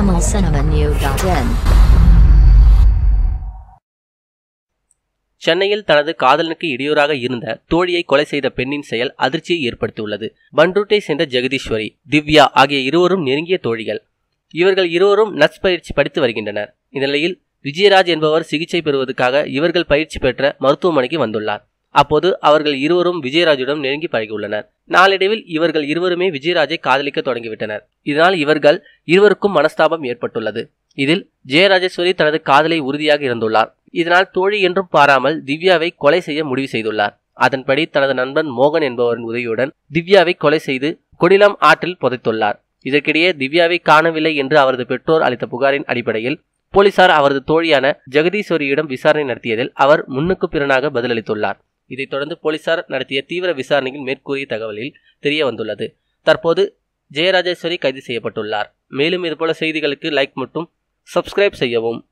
tamilcinemanew.in சென்னையில் தனது காதலனுக்கு இடையூறாக இருந்த தோழியை கொலை செய்த பெண்ணின் செயல் அதிர்ச்சியை ஏற்படுத்தியுள்ளது. பன்ருட்டை சேர்ந்த ஜெகதீஸ்வரி திவ்யா ஆகிய இருவரும் நெருங்கிய தோழிகள். இவர்கள் இருவரும் நர்ஸ் பயிற்சி படித்து வருகின்றனர். இந்நிலையில் விஜயராஜ் என்பவர் சிகிச்சை பெறுவதற்காக இவர்கள் பயிற்சி பெற்ற மருத்துவமனைக்கு வந்துள்ளார். அப்போது அவர்கள் இருவரும் விஜயராஜுடன் நெருங்கி பழகியுள்ளனர். நாளடைவில் இவர்கள் இருவருமே விஜயராஜை காதலிக்க தொடங்கிவிட்டனர். இதனால் இவர்கள் இருவருக்கும் மனஸ்தாபம் ஏற்பட்டுள்ளது. இதில் ஜெயராஜேஸ்வரி தனது காதலை உறுதியாக இருந்துள்ளார் இதனால் தோழி என்றும் பாராமல் திவ்யாவை கொலை செய்ய முடிவு செய்துள்ளார். அதன்படி தனது நண்பன் மோகன் என்பவரின் உதவியுடன் திவ்யாவை கொலை செய்து கொடிலம் ஆற்றில் புதைத்துள்ளார். இதற்கிடையே திவ்யாவை காணவில்லை என்று அவரது பெற்றோர் அளித்த புகாரின் அடிப்படையில் போலீசார் அவரது தோழியான ஜெகதீஸ்வரியிடம் விசாரணை நடத்தியதில் அவர் முன்னுக்கு பிறனாக பதிலளித்துள்ளார். இதைத் தொடர்ந்து போலீசார் நடத்திய தீவிர விசாரணையில் மேற்கூறிய தகவலில் தெரிய வந்துள்ளது. தற்போது ஜெயராஜேஸ்வரி கைது செய்யப்பட்டுள்ளார். மேலும் இதுபோல செய்திகளுக்கு லைக் மட்டும் சப்ஸ்கிரைப் செய்யவும்.